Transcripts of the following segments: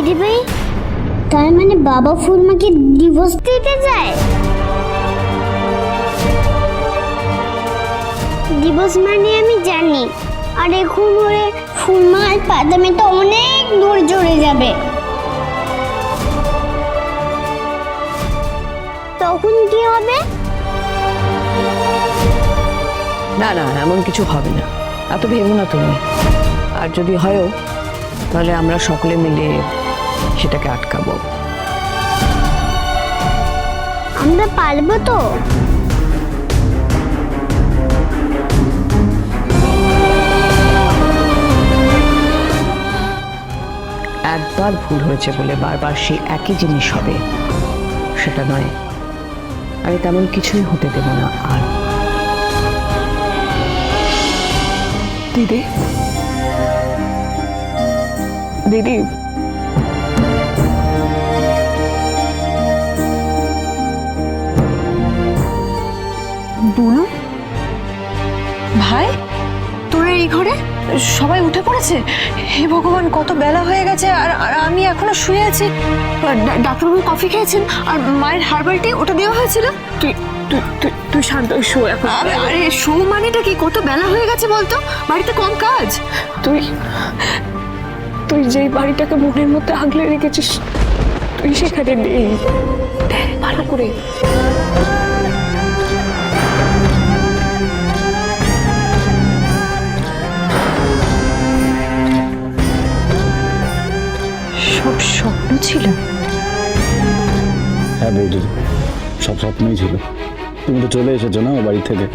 দিদি ভাই? তার মানে বাবা ফুলমাকে ডিভোর্স দিতে যায়? ডিভোর্স মানে আমি জানি, আর এখন ওরে ফুলমা আর বাদামে তো অনেক দূর চলে যাবে। তখন কি হবে? না না, এমন কিছু হবে না। এত ভেবো না তুমি। আর যদি হয়ও, তাহলে আমরা সকলে মিলে সেটাকে আটকাবো। আমরা পারব তো? একবার ভুল হয়েছে বলে বারবার সেই একই জিনিস হবে। সেটা নয় আমি তেমন কিছুই হতে দেব না আর। দিদি? দিদি ঘরে? সবাই উঠে পড়েছে? হে ভগবান কত বেলা হয়ে গেছে আর আর আমি এখনও শুয়ে আছি। ডাক্তারবাবু কফি খেয়েছেন আর মায়ের হার্বাল টি ওটা দেওয়া হয়েছিল? তুই তুই তুই তুই শান্ত শো এখন। আরে শো মানেটা কি? কত বেলা হয়ে গেছে বলতো? বাড়িতে কম কাজ। তুই তুই যেই বাড়িটাকে মনের মধ্যে আগলে রেখেছিস তুই সেখানে নেই। ভালো করে সব স্বপ্ন ছিল? হ্যাঁ বৌদি সব স্বপ্নই ছিল। তুমি তো চলে এসেছ না ও বাড়ি থেকে?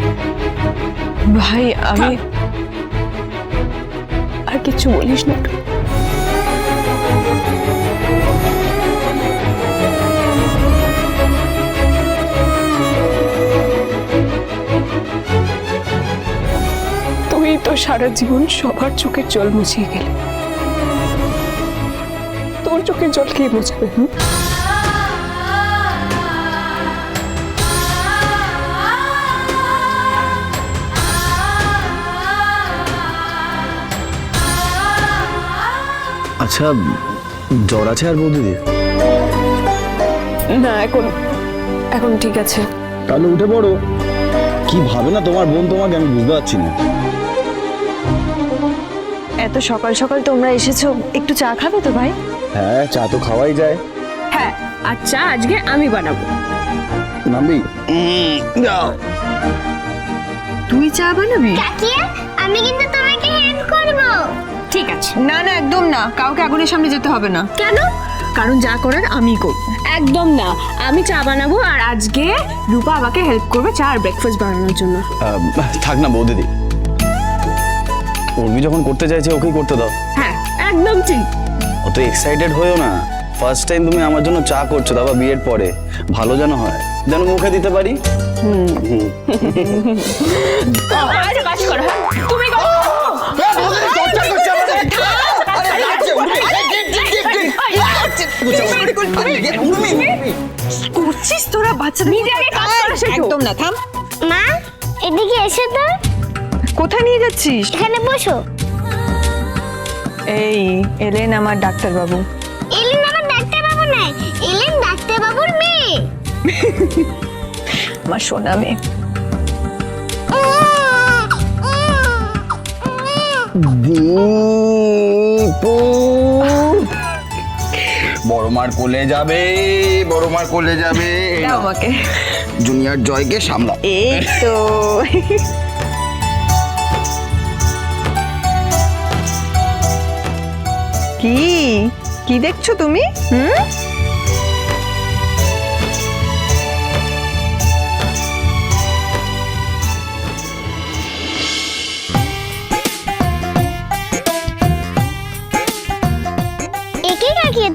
ভাই আমি আর কিছু বলিস না। তুই তো সারা জীবন সবার চোখের জল মুছিয়ে গেলি। চোখের জল কে মোছাবে হুম? আচ্ছা জ্বর আছে আর বৌদিদির না এখন এখন ঠিক আছে। তাহলে উঠে পড়ো। কি ভাবে না তোমার বোন তোমাকে আমি বুঝতে পারছি না। এত সকাল সকাল তোমরা এসেছ একটু চা খাবে তো ভাই? হ্যাঁ চা তো খাওয়াই যায়। হ্যাঁ আচ্ছা আজকে আমি বানাবো। নামবি? তুই চা বানাবি? কাকিয়া আমি কিন্তু তোমাকে হেল্প করব। ঠিক আছে। না না একদম না। কাউকে আগুনের সামনে যেতে হবে না। কেন? কারণ যা করার আমি করব। একদম না। আমি চা বানাবো আর আজকে রূপা আমাকে হেল্প করবে চা আর ব্রেকফাস্ট বানানোর জন্য। আহ, থাক না বৌদিদি। উর্মি যখন করতে চাইছে ওকেই করতে দাও। হ্যাঁ একদম ঠিক। অত এক্সাইটেড হয়েও না। ফার্স্ট টাইম তুমি আমার জন্য চা করছ দাদা বিয়ের পরে। ভালো যেন হয়। যেন মুখে দিতে পারি? আরে কাজ করো হ্যাঁ। তুমি করো করছিস তোরা। একদম না থাম। মা এদিকে এসো তো। কোথায় নিয়ে যাচ্ছিস? এখানে বসো। এই এলেন আমার ডাক্তারবাবু এলেন আমার ডাক্তার বাবু নাই এলেন ডাক্তার বাবুর মেয়ে আমার সোনা মেয়ে দীপু বড় মার কোলে যাবে বড় মার কোলে যাবে আমাকে জুনিয়র জয়কে সামলা এই তো কি? কি দেখছ তুমি? হুম?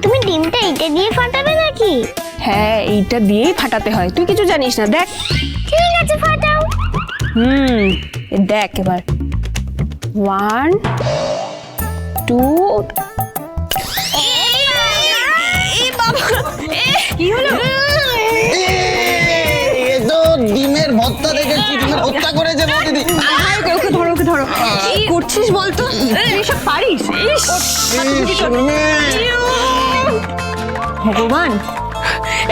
তুমি ডিমটা এটা দিয়ে ফাটাবে নাকি? হ্যাঁ এইটা দিয়েই ফাটাতে হয়। তুই কিছু জানিস না দেখ। ঠিক আছে ফাটাও। হুম দেখ এবার। ওয়ান টু কি হলো? ডিমের ভর্তা হত্যা করেছে আয়, ওকে ওকে ধরো ওকে ধরো। কি করছিস বলতো? এসব পারিস। ভগবান।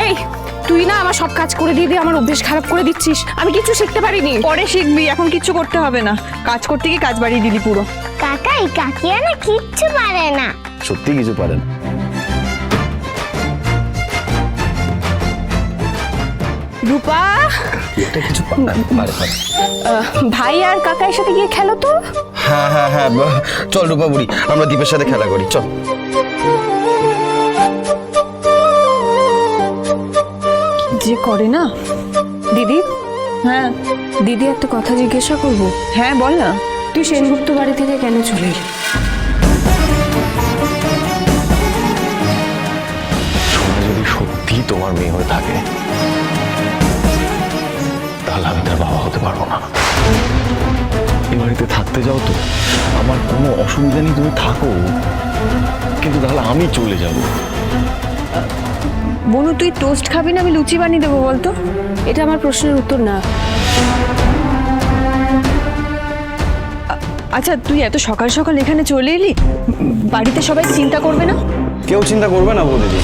এই তুই না আমার সব কাজ করে দিয়ে দিয়ে আমার অভ্যেস খারাপ করে দিচ্ছিস। আমি কিছু শিখতে পারিনি। পরে শিখবি এখন কিচ্ছু করতে হবে না। কাজ করতে গিয়ে কাজ বাড়িয়ে দিলি পুরো। কাকাই কাকিয়া না কিচ্ছু পারে না। সত্যি কিছু পারে না। রূপা? এটা কিছু ভাই আর কাকার সাথে গিয়ে খেলো তো? হ্যাঁ হ্যাঁ হ্যাঁ চল রূপা বুড়ি আমরা দীপের সাথে খেলা করি চল। যে করে না? দিদি? হ্যাঁ। দিদি একটা কথা জিজ্ঞাসা করব। হ্যাঁ বল না। তুই সেনগুপ্ত বাড়ি থেকে কেন চলে এলি? যদি সত্যি তোমার মেয়ে হয়ে থাকে তাহলে আমি তার বাবা হতে পারব না। এ বাড়িতে থাকতে যাও তো। আমার কোনো অসুবিধা নেই তুমি থাকো। কিন্তু তাহলে আমি চলে যাব। বনু তুই টোস্ট খাবি না? আমি লুচি বানিয়ে দেবো বলতো? এটা আমার প্রশ্নের উত্তর না। আচ্ছা তুই এত সকাল সকাল এখানে চলে এলি? বাড়িতে সবাই চিন্তা করবে না? কেউ চিন্তা করবে না বৌদিদি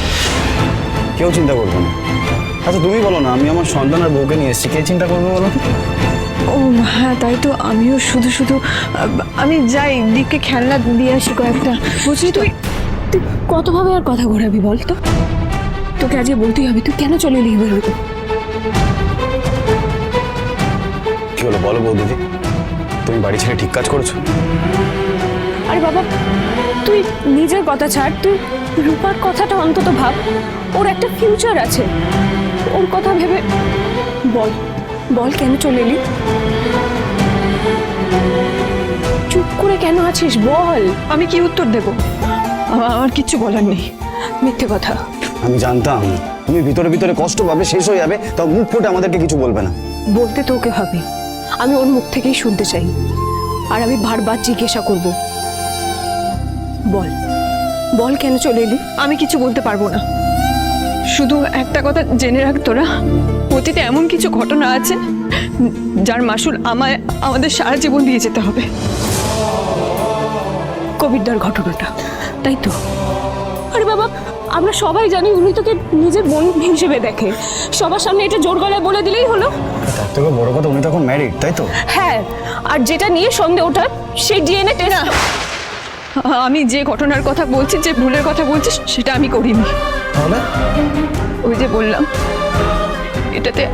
কেউ চিন্তা করবে না। আচ্ছা তুমি বলো না আমি আমার সন্তান আর বউকে নিয়ে এসেছি। কে চিন্তা করবে বলো? ও হ্যাঁ তাই তো আমিও শুধু শুধু আমি যাই দিককে খেলনা দিয়ে আসি কয়েকটা। বুঝলি তুই তুই কতভাবে আর কথা ঘোরাবি বল তো? তোকে আজকে বলতেই হবে তুই কেন চলে এলি এবার কি হলো বলো বৌদিদি তুমি বাড়ি ছেড়ে ঠিক কাজ করেছ? আরে বাবা তুই নিজের কথা ছাড় তুই রূপার কথাটা অন্তত ভাব ওর একটা ফিউচার আছে। ওর কথা ভেবে বল বল কেন চলে এলি? চুপ করে কেন আছিস বল? আমি কি উত্তর দেব? আমার কিচ্ছু বলার নেই। মিথ্যে কথা। আমি জানতাম। তুমি ভিতরে ভিতরে কষ্ট পাবে শেষ হয়ে যাবে তাও মুখ ফুটে আমাদেরকে কিছু বলবে না। বলতে তোকে হবে। আমি ওর মুখ থেকেই শুনতে চাই। আর আমি বারবার জিজ্ঞাসা করব। বল বল কেন চলে এলি? আমি কিছু বলতে পারব না। শুধু একটা কথা জেনে রাখ তোরা। অতীতে এমন কিছু ঘটনা আছে যার মাসুল আমায় আমাদের সারা জীবন দিয়ে যেতে হবে। কবিরদার ঘটনাটা তাই তো? আরে বাবা আমরা সবাই জানি উনি তোকে নিজের বোন হিসেবে দেখে। সবার সামনে এটা জোর গলায় বলে দিলেই হলো। তার থেকে বড় কথা উনি তখন ম্যারিড তাই তো? হ্যাঁ আর যেটা নিয়ে সন্দেহ ওঠা সেই ডিএনএ টেস্ট আমি যে ঘটনার কথা বলছি যে ভুলের কথা বলছি সেটা আমি করিনি। তাহলে? ওই যে বললাম এটাতে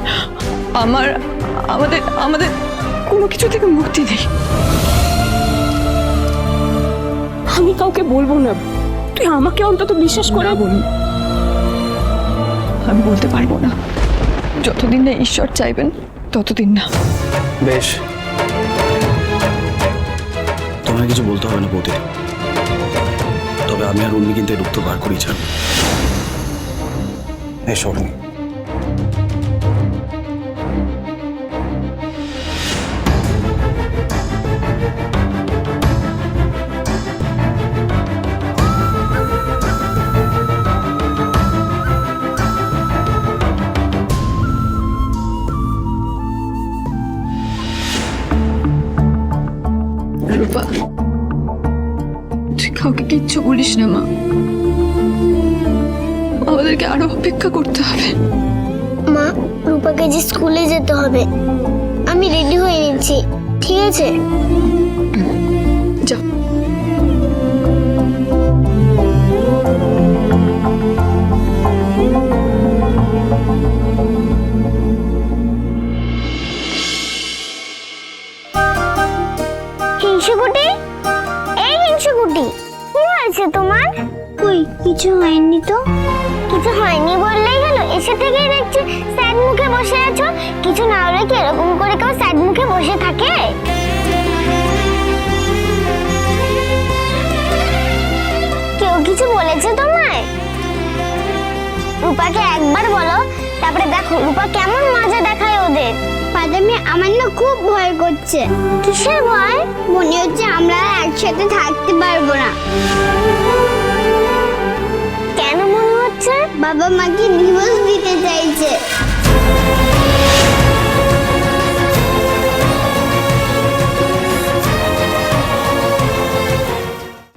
আমার আমাদের আমাদের কোনো কিছু থেকে মুক্তি নেই। আমি কাউকে বলব না। তুই আমাকে অন্তত বিশ্বাস করে বল আমি বলতে পারব না। যতদিন না ঈশ্বর চাইবেন ততদিন না। বেশ। তোমায় কিছু বলতে হবে না বৌদি। তবে আমি আর উর্মি কিন্তু এই রূপ তো বার করেই ছাড়ব এসো উর্মি রূপা তুই কাউকে কিচ্ছু বলিস না মা আমাদেরকে আরও অপেক্ষা করতে হবে। মা রূপাকে যে স্কুলে যেতে হবে। আমি রেডি হয়ে নিচ্ছি ঠিক আছে? যা রূপাকে একবার বলো তারপরে দেখো রূপা কেমন মজা দেখায় ওদের। পাদামি আমার না খুব ভয় করছে। কিসের ভয়? মনে হচ্ছে আমরা একসাথে থাকতে পারব না। কেন মনে হচ্ছে? বাবা মাকে ডিভোর্স দিতে চাইছে।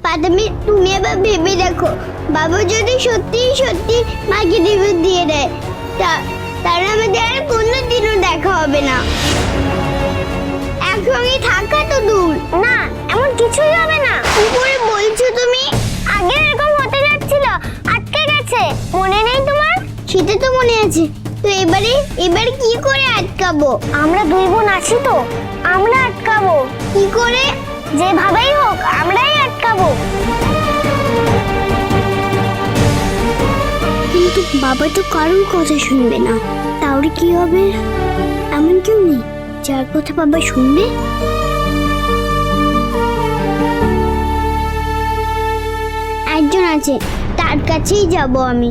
পাদামি তুমি এবার ভেবে দেখো। বাবা যদি সত্যি সত্যি মাকে ডিভোর্স দিয়ে দেয় তা তাহলে আমাদের আর কোনোদিনও দেখা হবে না। একসঙ্গে থাকা তো দূর। না এমন কিছুই হবে না। কি করে বলছো তুমি? আগে এরকম হতে যাচ্ছিল আটকে গেছে। মনে নেই তোমার? সেটা তো মনে আছে। তো এবারে এবারে কি করে আটকাবো? আমরা দুই বোন আছি তো আমরা আটকাবো। কি করে? যেভাবেই হোক আমরাই আটকাবো। কিন্তু বাবা তো কারোর কথা শুনবে না। তাহলে কি হবে? এমন কেউ নেই, যার কথা বাবা শুনবে? একজন আছে, তার কাছেই যাব আমি।